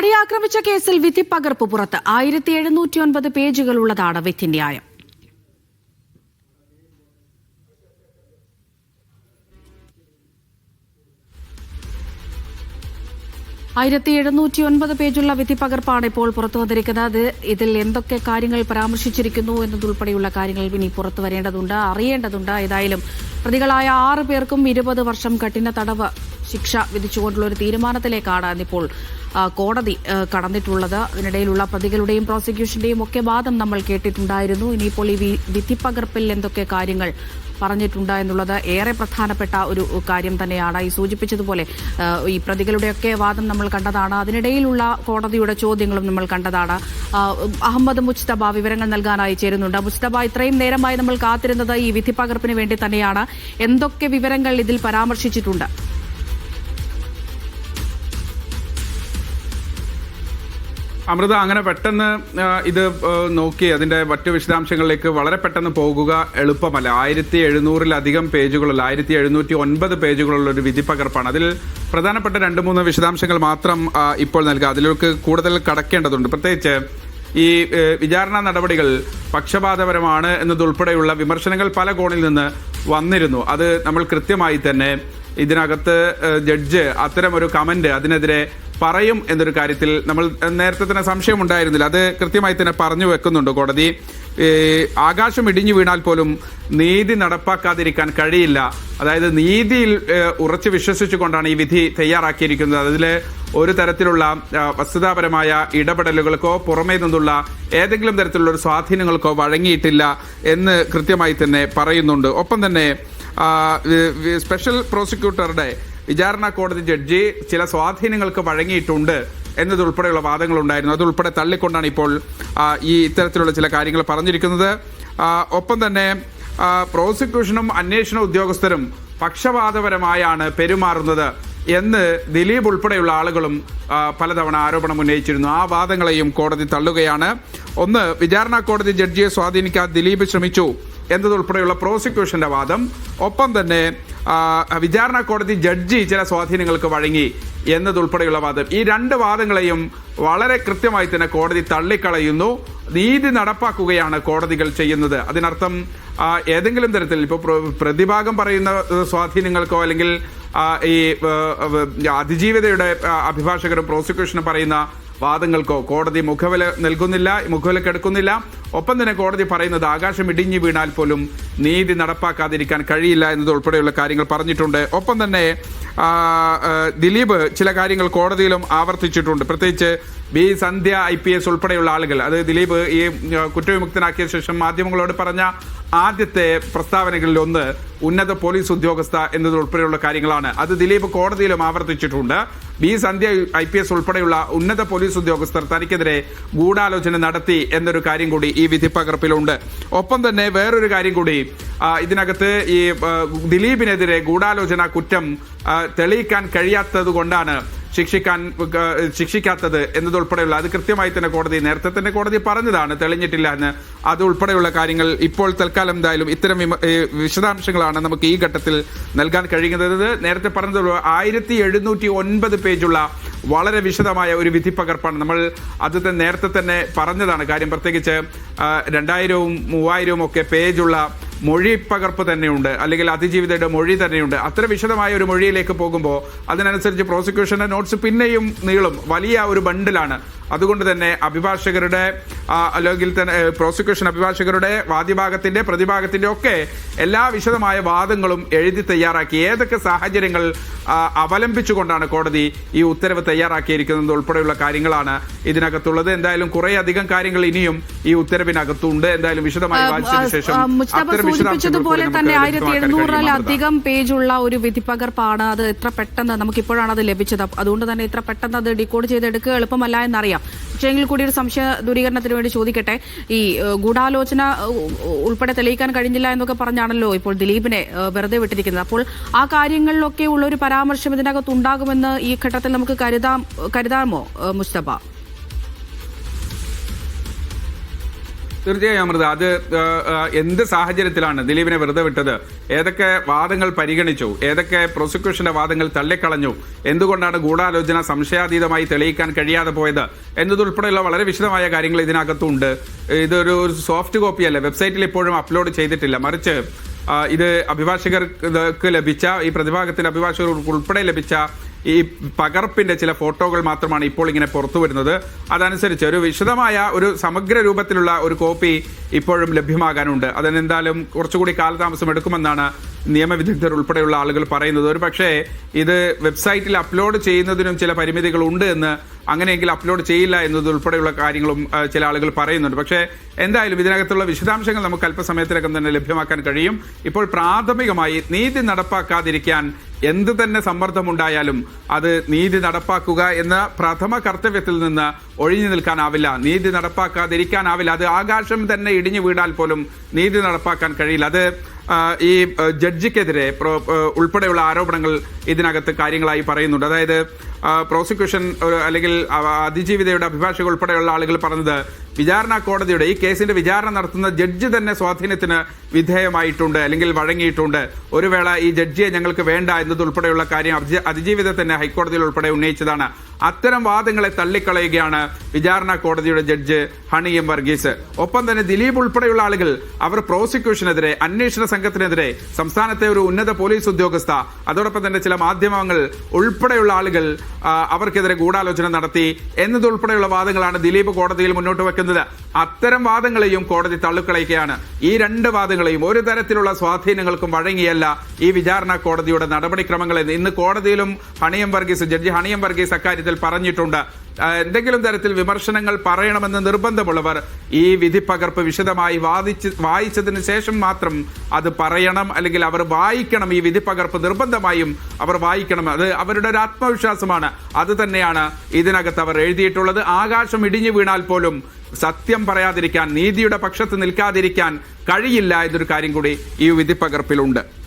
നടി ആക്രമിച്ച കേസിൽ വിധി പകർപ്പ് പുറത്ത് ആയിരത്തി എഴുന്നൂറ്റി ഒൻപത് പേജുകളുള്ളതാണ് വിധി ന്യായം. ആയിരത്തി എഴുന്നൂറ്റി ഒൻപത് പേജുള്ള വിധി പകർപ്പാണ് ഇപ്പോൾ പുറത്തു വന്നിരിക്കുന്നത്. ഇതിൽ എന്തൊക്കെ കാര്യങ്ങൾ പരാമർശിച്ചിരിക്കുന്നു എന്നതുൾപ്പെടെയുള്ള കാര്യങ്ങൾ ഇനി പുറത്തു വരേണ്ടതുണ്ട് അറിയേണ്ടതുണ്ട്. ഏതായാലും പ്രതികളായ ആറ് പേർക്കും ഇരുപത് വർഷം കഠിന തടവ് ശിക്ഷ വിധിച്ചുകൊണ്ടുള്ള ഒരു തീരുമാനത്തിലേക്കാണ് ഇന്നിപ്പോൾ കോടതി കടന്നിട്ടുള്ളത്. അതിനിടയിലുള്ള പ്രതികളുടെയും പ്രോസിക്യൂഷന്റെയും ഒക്കെ വാദം നമ്മൾ കേട്ടിട്ടുണ്ടായിരുന്നു. ഇനിയിപ്പോൾ ഈ വിധിപ്പകർപ്പിൽ എന്തൊക്കെ കാര്യങ്ങൾ പറഞ്ഞിട്ടുണ്ട് എന്നുള്ളത് ഏറെ പ്രധാനപ്പെട്ട ഒരു കാര്യം തന്നെയാണ്. ഈ സൂചിപ്പിച്ചതുപോലെ ഈ പ്രതികളുടെയൊക്കെ വാദം നമ്മൾ കണ്ടതാണ്. അതിനിടയിലുള്ള കോടതിയുടെ ചോദ്യങ്ങളും നമ്മൾ കണ്ടതാണ്. അഹമ്മദ് മുസ്തബ വിവരങ്ങൾ നൽകാനായി ചേരുന്നുണ്ട്. മുസ്തബ ഇത്രയും നേരമായി നമ്മൾ കാത്തിരുന്നത് ഈ വിധിപ്പകർപ്പിന് വേണ്ടി തന്നെയാണ്. എന്തൊക്കെ വിവരങ്ങൾ ഇതിൽ പരാമർശിച്ചിട്ടുണ്ട്? അമൃത അങ്ങനെ പെട്ടെന്ന് ഇത് നോക്കി അതിന്റെ മറ്റു വിശദാംശങ്ങളിലേക്ക് വളരെ പെട്ടെന്ന് പോകുക എളുപ്പമല്ല. ആയിരത്തി എഴുന്നൂറിലധികം പേജുകളുള്ള ആയിരത്തി എഴുന്നൂറ്റി ഒൻപത് പേജുകളുള്ള ഒരു വിധി പകർപ്പാണ്. അതിൽ പ്രധാനപ്പെട്ട രണ്ട് മൂന്ന് വിശദാംശങ്ങൾ മാത്രം ഇപ്പോൾ നൽകുക. അതിലേക്ക് കൂടുതൽ കടക്കേണ്ടതുണ്ട്. പ്രത്യേകിച്ച് ഈ വിചാരണ നടപടികൾ പക്ഷപാതപരമാണ് എന്നതുൾപ്പെടെയുള്ള വിമർശനങ്ങൾ പല കോണിൽ നിന്ന് വന്നിരുന്നു. അത് നമ്മൾ കൃത്യമായി തന്നെ ഇതിനകത്ത് ജഡ്ജ് അത്തരം ഒരു കമന്റ് അതിനെതിരെ പറയും എന്നൊരു കാര്യത്തിൽ നമ്മൾ നേരത്തെ തന്നെ സംശയം ഉണ്ടായിരുന്നില്ല അത് കൃത്യമായി തന്നെ പറഞ്ഞു വെക്കുന്നുണ്ട് കോടതി. ആകാശം ഇടിഞ്ഞു വീണാൽ പോലും നീതി നടപ്പാക്കാതിരിക്കാൻ കഴിയില്ല. അതായത് നീതിയിൽ ഉറച്ചു വിശ്വസിച്ചുകൊണ്ടാണ് ഈ വിധി തയ്യാറാക്കിയിരിക്കുന്നത്. അതിൽ ഒരു തരത്തിലുള്ള വസ്തുതാപരമായ ഇടപെടലുകൾക്കോ പുറമേ നിന്നുള്ള ഏതെങ്കിലും തരത്തിലുള്ള ഒരു സ്വാധീനങ്ങൾക്കോ വഴങ്ങിയിട്ടില്ല എന്ന് കൃത്യമായി തന്നെ പറയുന്നുണ്ട്. ഒപ്പം തന്നെ സ്പെഷ്യൽ പ്രോസിക്യൂട്ടറുടെ വിചാരണ കോടതി ജഡ്ജി ചില സ്വാധീനങ്ങൾക്ക് വഴങ്ങിയിട്ടുണ്ട് എന്നതുൾപ്പെടെയുള്ള വാദങ്ങൾ ഉണ്ടായിരുന്നു അതുൾപ്പെടെ തള്ളിക്കൊണ്ടാണ് ഇപ്പോൾ ഈ ഇത്തരത്തിലുള്ള ചില കാര്യങ്ങൾ പറഞ്ഞിരിക്കുന്നത്. ഒപ്പം തന്നെ പ്രോസിക്യൂഷനും അന്വേഷണ ഉദ്യോഗസ്ഥരും പക്ഷപാതപരമായാണ് പെരുമാറുന്നത് എന്ന് ദിലീപ് ഉൾപ്പെടെയുള്ള ആളുകളും പലതവണ ആരോപണം ഉന്നയിച്ചിരുന്നു. ആ വാദങ്ങളെയും കോടതി തള്ളുകയാണ്. ഒന്ന് വിചാരണ കോടതി ജഡ്ജിയെ സ്വാധീനിക്കാൻ ദിലീപ് ശ്രമിച്ചു. എന്നതുൾപ്പെടെയുള്ള പ്രോസിക്യൂഷന്റെ വാദം ഒപ്പം തന്നെ വിചാരണ കോടതി ജഡ്ജി ചില സ്വാധീനങ്ങൾക്ക് വഴങ്ങി എന്നതുൾപ്പെടെയുള്ള വാദം. ഈ രണ്ട് വാദങ്ങളെയും വളരെ കൃത്യമായി തന്നെ കോടതി തള്ളിക്കളയുന്നു. നീതി നടപ്പാക്കുകയാണ് കോടതികൾ ചെയ്യുന്നത്. അതിനർത്ഥം ഏതെങ്കിലും തരത്തിൽ ഇപ്പോൾ പ്രതിഭാഗം പറയുന്ന സ്വാധീനങ്ങൾക്കോ അല്ലെങ്കിൽ ഈ അതിജീവിതയുടെ അഭിഭാഷകരും പ്രോസിക്യൂഷനും പറയുന്ന വാദങ്ങൾക്കോ കോടതി മുഖവില നൽകുന്നില്ല മുഖവിലക്കെടുക്കുന്നില്ല ഒപ്പം തന്നെ കോടതി പറയുന്നത് ആകാശം ഇടിഞ്ഞു വീണാൽ പോലും നീതി നടപ്പാക്കാതിരിക്കാൻ കഴിയില്ല എന്നതുൾപ്പെടെയുള്ള കാര്യങ്ങൾ പറഞ്ഞിട്ടുണ്ട്. ഒപ്പം തന്നെ ദിലീപ് ചില കാര്യങ്ങൾ കോടതിയിലും ആവർത്തിച്ചിട്ടുണ്ട്. പ്രത്യേകിച്ച് B Sandhya I P S ഉൾപ്പെടെയുള്ള ആളുകൾ അത് ദിലീപ് ഈ കുറ്റവിമുക്തനാക്കിയ ശേഷം മാധ്യമങ്ങളോട് പറഞ്ഞ ആദ്യത്തെ പ്രസ്താവനകളിൽ ഒന്ന് ഉന്നത പോലീസ് ഉദ്യോഗസ്ഥ എന്നതുൾപ്പെടെയുള്ള കാര്യങ്ങളാണ്. അത് ദിലീപ് കോടതിയിലും ആവർത്തിച്ചിട്ടുണ്ട്. B Sandhya I P S ഉൾപ്പെടെയുള്ള ഉന്നത പോലീസ് ഉദ്യോഗസ്ഥർ തനിക്കെതിരെ ഗൂഢാലോചന നടത്തി എന്നൊരു കാര്യം കൂടി ഈ വിധിപ്പകർപ്പിലുണ്ട്. ഒപ്പം തന്നെ വേറൊരു കാര്യം കൂടി ഇതിനകത്ത് ഈ ദിലീപിനെതിരെ ഗൂഢാലോചന കുറ്റം തെളിയിക്കാൻ കഴിയാത്തത് കൊണ്ടാണ് ശിക്ഷിക്കാൻ ശിക്ഷിക്കാത്തത് എന്നതുൾപ്പെടെയുള്ള അത് കൃത്യമായി തന്നെ കോടതി നേരത്തെ തന്നെ കോടതി പറഞ്ഞതാണ് തെളിഞ്ഞിട്ടില്ല എന്ന്. അത് ഉൾപ്പെടെയുള്ള കാര്യങ്ങൾ ഇപ്പോൾ തൽക്കാലം എന്തായാലും ഇത്തരം വിശദാംശങ്ങളാണ് നമുക്ക് ഈ ഘട്ടത്തിൽ നൽകാൻ കഴിയുന്നത്. നേരത്തെ പറഞ്ഞത് ആയിരത്തി എഴുന്നൂറ്റി ഒൻപത് പേജുള്ള വളരെ വിശദമായ ഒരു വിധി പകർപ്പാണ്. നമ്മൾ അത് നേരത്തെ തന്നെ പറഞ്ഞതാണ്. കാര്യം പ്രത്യേകിച്ച് രണ്ടായിരവും മൂവായിരവും ഒക്കെ പേജുള്ള മൊഴി പകർപ്പ് തന്നെയുണ്ട് അല്ലെങ്കിൽ അതിജീവിതയുടെ മൊഴി തന്നെയുണ്ട്. അത്ര വിശദമായ ഒരു മൊഴിയിലേക്ക് പോകുമ്പോൾ അതിനനുസരിച്ച് പ്രോസിക്യൂഷന്റെ നോട്ട്സ് പിന്നെയും നീളും. വലിയ ഒരു ബണ്ടിലാണ്. അതുകൊണ്ട് തന്നെ അഭിഭാഷകരുടെ അല്ലെങ്കിൽ തന്നെ പ്രോസിക്യൂഷൻ അഭിഭാഷകരുടെ വാദിഭാഗത്തിന്റെ പ്രതിഭാഗത്തിന്റെ ഒക്കെ എല്ലാ വിശദമായ വാദങ്ങളും എഴുതി തയ്യാറാക്കി. ഏതൊക്കെ സാഹചര്യങ്ങൾ അവലംബിച്ചുകൊണ്ടാണ് കോടതി ഈ ഉത്തരവ് തയ്യാറാക്കിയിരിക്കുന്നത് ഉൾപ്പെടെയുള്ള കാര്യങ്ങളാണ് ഇതിനകത്തുള്ളത്. എന്തായാലും കുറേ അധികം കാര്യങ്ങൾ ഇനിയും ഈ ഉത്തരവിനകത്തുണ്ട്. എന്തായാലും വിശദമായി വായിച്ചതിനു ശേഷം അത്തരം സൂചിപ്പിച്ചതുപോലെ തന്നെ ആയിരത്തി എണ്ണൂറിലധികം പേജുള്ള ഒരു വിധിപ്പകർപ്പാണ് അത് എത്ര പെട്ടെന്ന് നമുക്ക് ഇപ്പോഴാണ് അത് ലഭിച്ചത്. അതുകൊണ്ട് തന്നെ ഇത്ര പെട്ടെന്ന് അത് ഡിക്കോഡ് ചെയ്തെടുക്കുക എളുപ്പമല്ല എന്നറിയാം. പക്ഷേ എങ്കിൽ കൂടി ഒരു സംശയ ദൂരീകരണത്തിന് വേണ്ടി ചോദിക്കട്ടെ. ഈ ഗൂഢാലോചന ഉൾപ്പെടെ തെളിയിക്കാൻ കഴിഞ്ഞില്ല എന്നൊക്കെ പറഞ്ഞാണല്ലോ ഇപ്പോൾ ദിലീപിനെ വെറുതെ വിട്ടിരിക്കുന്നത്. അപ്പോൾ ആ കാര്യങ്ങളിലൊക്കെ ഉള്ള ഒരു പരാമർശം ഇതിനകത്ത് ഉണ്ടാകുമെന്ന് ഈ ഘട്ടത്തിൽ നമുക്ക് കരുതാം കരുതാമോ മുസ്തഫ? തീർച്ചയായും അമൃത അത് എന്ത് സാഹചര്യത്തിലാണ് ദിലീപിനെ വെറുതെ വിട്ടത്? ഏതൊക്കെ വാദങ്ങൾ പരിഗണിച്ചു? ഏതൊക്കെ പ്രോസിക്യൂഷന്റെ വാദങ്ങൾ തള്ളിക്കളഞ്ഞു? എന്തുകൊണ്ടാണ് ഗൂഢാലോചന സംശയാതീതമായി തെളിയിക്കാൻ കഴിയാതെ പോയത്? എന്നതുൾപ്പെടെയുള്ള വളരെ വിശദമായ കാര്യങ്ങൾ ഇതിനകത്തുണ്ട്. ഇതൊരു സോഫ്റ്റ് കോപ്പി അല്ല? വെബ്സൈറ്റിൽ ഇപ്പോഴും അപ്ലോഡ് ചെയ്തിട്ടില്ല. മറിച്ച് ഇത് അഭിഭാഷകർക്ക് ലഭിച്ച ഈ പ്രതിഭാഗത്തിന്റെ അഭിഭാഷകർക്ക് ഉൾപ്പെടെ ലഭിച്ച ഈ പകർപ്പിന്റെ ചില ഫോട്ടോകൾ മാത്രമാണ് ഇപ്പോൾ ഇങ്ങനെ പുറത്തു വരുന്നത്. അതനുസരിച്ച് ഒരു വിശദമായ ഒരു സമഗ്ര രൂപത്തിലുള്ള ഒരു കോപ്പി ഇപ്പോഴും ലഭ്യമാകാനുണ്ട്. അതിനെന്തായാലും കുറച്ചുകൂടി കാലതാമസം എടുക്കുമെന്നാണ് നിയമവിദഗ്ധർ ഉൾപ്പെടെയുള്ള ആളുകൾ പറയുന്നത് ഒരു പക്ഷേ ഇത് വെബ്സൈറ്റിൽ അപ്ലോഡ് ചെയ്യുന്നതിനും ചില പരിമിതികൾ ഉണ്ട് എന്ന് അങ്ങനെയെങ്കിൽ അപ്ലോഡ് ചെയ്യില്ല എന്നത് ഉൾപ്പെടെയുള്ള കാര്യങ്ങളും ചില ആളുകൾ പറയുന്നുണ്ട്. പക്ഷേ എന്തായാലും ഇതിനകത്തുള്ള വിശദാംശങ്ങൾ നമുക്ക് അല്പസമയത്തിനകം തന്നെ ലഭ്യമാക്കാൻ കഴിയും. ഇപ്പോൾ പ്രാഥമികമായി നീതി നടപ്പാക്കാതിരിക്കാൻ എന്ത് തന്നെ സമ്മർദ്ദമുണ്ടായാലും അത് നീതി നടപ്പാക്കുക എന്ന പ്രഥമ കർത്തവ്യത്തിൽ നിന്ന് ഒഴിഞ്ഞു നിൽക്കാനാവില്ല. നീതി നടപ്പാക്കാതിരിക്കാനാവില്ല. അത് ആകാശം തന്നെ ഇടിഞ്ഞു വീടാൽ പോലും നീതി നടപ്പാക്കാൻ കഴിയില്ല. അത് ഈ ജഡ്ജിക്കെതിരെ ഉൾപ്പെടെയുള്ള ആരോപണങ്ങൾ ഇതിനകത്ത് കാര്യങ്ങളായി പറയുന്നുണ്ട്. അതായത് പ്രോസിക്യൂഷൻ അല്ലെങ്കിൽ അതിജീവിതയുടെ അഭിഭാഷക ഉൾപ്പെടെയുള്ള ആളുകൾ പറഞ്ഞത് വിചാരണ കോടതിയുടെ ഈ കേസിന്റെ വിചാരണ നടത്തുന്ന ജഡ്ജി തന്നെ സ്വാധീനത്തിന് വിധേയമായിട്ടുണ്ട് അല്ലെങ്കിൽ വഴങ്ങിയിട്ടുണ്ട്. ഒരു വേള ഈ ജഡ്ജിയെ ഞങ്ങൾക്ക് വേണ്ട എന്നതുൾപ്പെടെയുള്ള കാര്യം അതിജീവിത തന്നെ ഹൈക്കോടതിയിൽ ഉൾപ്പെടെ ഉന്നയിച്ചതാണ്. അത്തരം വാദങ്ങളെ തള്ളിക്കളയുകയാണ് വിചാരണ കോടതിയുടെ ജഡ്ജ് ഹണി എം വർഗീസ്. ഒപ്പം തന്നെ ദിലീപ് ഉൾപ്പെടെയുള്ള ആളുകൾ അവർ പ്രോസിക്യൂഷനെതിരെ അന്വേഷണ സംഘത്തിനെതിരെ സംസ്ഥാനത്തെ ഒരു ഉന്നത പോലീസ് ഉദ്യോഗസ്ഥ അതോടൊപ്പം തന്നെ ചില മാധ്യമങ്ങൾ ഉൾപ്പെടെയുള്ള ആളുകൾ അവർക്കെതിരെ ഗൂഢാലോചന നടത്തി എന്നതുൾപ്പെടെയുള്ള വാദങ്ങളാണ് ദിലീപ് കോടതിയിൽ മുന്നോട്ട് വെക്കുന്നത്. അത്തരം വാദങ്ങളെയും കോടതി തള്ളിക്കളയുകയാണ്. ഈ രണ്ട് വാദങ്ങളെയും ഒരു തരത്തിലുള്ള സ്വാധീനങ്ങൾക്കും വഴങ്ങിയല്ല ഈ വിചാരണ കോടതിയുടെ നടപടിക്രമങ്ങൾ ഇന്ന് കോടതിയിലും ഹണിയം വർഗീസ് ജഡ്ജി ഹണിയം വർഗീസ് അക്കാര്യത്തിൽ പറഞ്ഞിട്ടുണ്ട്. എന്തെങ്കിലും തരത്തിൽ വിമർശനങ്ങൾ പറയണമെന്ന് നിർബന്ധമുള്ളവർ ഈ വിധി പകർപ്പ് വിശദമായി വാദിച്ച് വായിച്ചതിന് ശേഷം മാത്രം അത് പറയണം. അല്ലെങ്കിൽ അവർ വായിക്കണം ഈ വിധി പകർപ്പ് നിർബന്ധമായും അവർ വായിക്കണം. അത് അവരുടെ ഒരു ആത്മവിശ്വാസമാണ്. അത് തന്നെയാണ് ഇതിനകത്ത് അവർ എഴുതിയിട്ടുള്ളത്. ആകാശം ഇടിഞ്ഞു വീണാൽ പോലും സത്യം പറയാതിരിക്കാൻ നീതിയുടെ പക്ഷത്ത് നിൽക്കാതിരിക്കാൻ കഴിയില്ല എന്നൊരു കാര്യം കൂടി ഈ വിധി പകർപ്പിലുണ്ട്